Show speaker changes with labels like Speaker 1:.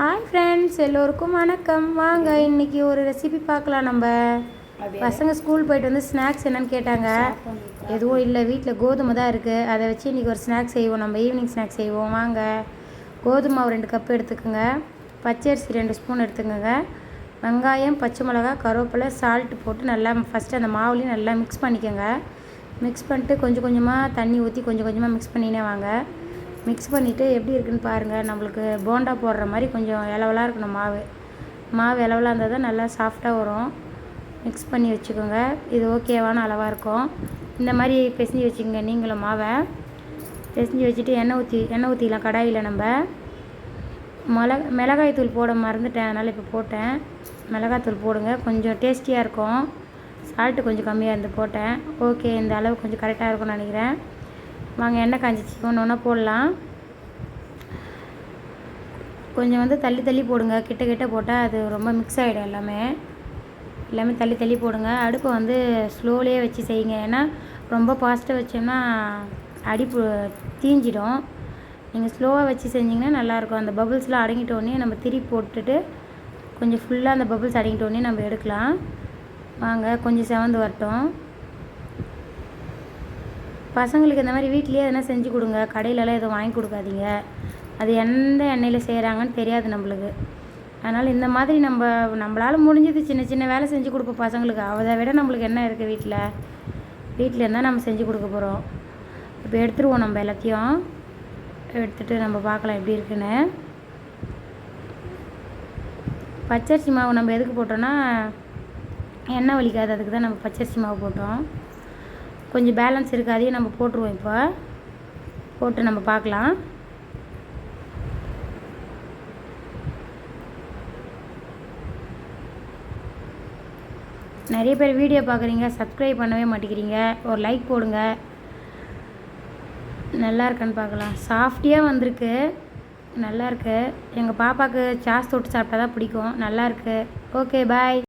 Speaker 1: Hi friends எல்லோருக்கும் வணக்கம். வாங்க இன்னைக்கு ஒரு ரெசிபி பார்க்கலாம் நம்ம. பசங்க ஸ்கூல் போயிட்டு வந்து ஸ்நாக்ஸ் என்னன்னு கேட்டாங்க. எதுவும் இல்லை வீட்டில் கோதுமை தான் இருக்குது அதை வச்சு இன்றைக்கி ஒரு ஸ்நாக்ஸ் செய்வோம். நம்ம ஈவினிங் ஸ்நாக்ஸ் செய்வோம். வாங்க கோதுமை ரெண்டு கப் எடுத்துக்கோங்க. பச்சரிசி ரெண்டு ஸ்பூன் எடுத்துக்கோங்க. வெங்காயம் பச்சை மிளகா கருவேப்பிலை சால்ட் போட்டு நல்லா ஃபஸ்ட்டு அந்த மாவுலேயும் நல்லா மிக்ஸ் பண்ணிக்கோங்க. மிக்ஸ் பண்ணிட்டு கொஞ்சம் கொஞ்சமாக தண்ணி ஊற்றி கொஞ்சம் கொஞ்சமாக மிக்ஸ் பண்ணினே வாங்க. மிக்ஸ் பண்ணிவிட்டு எப்படி இருக்குன்னு பாருங்கள் நம்மளுக்கு போண்டா போடுற மாதிரி கொஞ்சம் இலவலாக இருக்கணும் மாவு. மாவு இலவலாக இருந்தால் தான் நல்லா சாஃப்டாக வரும். மிக்ஸ் பண்ணி வச்சுக்கோங்க. இது ஓகேவான அளவாக இருக்கும். இந்த மாதிரி பிசைஞ்சு வச்சுக்கோங்க நீங்களும் மாவை. பிசைஞ்சு வச்சுட்டு எண்ணெய் ஊற்றி எண்ணெய் ஊற்றிக்கலாம் கடாயில் நம்ம. மிளக மிளகாய் தூள் போட மறந்துட்டேன். அதனால் இப்போ போட்டேன். மிளகாய் தூள் போடுங்க. கொஞ்சம் டேஸ்டியாக இருக்கும். சால்ட்டு கொஞ்சம் கம்மியாக இருந்து போட்டேன். ஓகே இந்த அளவு கொஞ்சம் கரெக்டாக இருக்கும்னு நினைக்கிறேன். வாங்க எண்ணெய் காஞ்சிச்சு. ஒன்று ஒன்றா போடலாம். கொஞ்சம் வந்து தள்ளி தள்ளி போடுங்க. கிட்ட கிட்ட போட்டால் அது ரொம்ப மிக்ஸ் ஆகிடும் எல்லாமே. எல்லாமே தள்ளி தள்ளி போடுங்க. அடுப்பை வந்து ஸ்லோலேயே வச்சு செய்யுங்க. ஏன்னா ரொம்ப ஃபாஸ்ட்டாக வச்சோம்னா அடிப்பு தீஞ்சிடும். நீங்கள் ஸ்லோவாக வச்சு செஞ்சிங்கன்னா நல்லாயிருக்கும். அந்த பபுள்ஸ்லாம் அடங்கிட்டோடனே நம்ம திருப்பி போட்டுட்டு கொஞ்சம் ஃபுல்லாக அந்த பபுள்ஸ் அடங்கிட்டோடனே நம்ம எடுக்கலாம். வாங்க கொஞ்சம் செவந்து வரட்டும். பசங்களுக்கு இந்த மாதிரி வீட்லேயே எதனா செஞ்சு கொடுங்க. கடையிலலாம் எதுவும் வாங்கி கொடுக்காதீங்க. அது எந்த எண்ணெயில் செய்கிறாங்கன்னு தெரியாது நம்மளுக்கு. அதனால் இந்த மாதிரி நம்ம நம்மளால் முடிஞ்சது சின்ன சின்ன வேலை செஞ்சு கொடுப்போம் பசங்களுக்கு. அதை விட நம்மளுக்கு என்ன இருக்குது வீட்டில் வீட்டில் இருந்தால் நம்ம செஞ்சு கொடுக்க போகிறோம் இப்போ எடுத்துருவோம் நம்ம எல்லாத்தையும். எடுத்துகிட்டு நம்ம பார்க்கலாம் எப்படி இருக்குன்னு. பச்சரிசி மாவு நம்ம எதுக்கு போட்டோன்னா எண்ணெய் வலிக்காது. அதுக்கு தான் நம்ம பச்சரிசி மாவு போட்டோம். கொஞ்சம் பேலன்ஸ் இருக்குது அதையும் நம்ம போட்டுருவோம் இப்போ. போட்டு நம்ம பார்க்கலாம். நிறைய பேர் வீடியோ பார்க்குறீங்க சப்ஸ்கிரைப் பண்ணவே மாட்டேங்கிறீங்க. ஒரு லைக் போடுங்க. நல்லா இருக்கான்னு பார்க்கலாம். சாஃப்டியாக வந்திருக்கு. நல்லா எங்கள் பாப்பாவுக்கு சாஸ் தொட்டு சாப்பிட்டா தான் பிடிக்கும். நல்லா ஓகே பாய்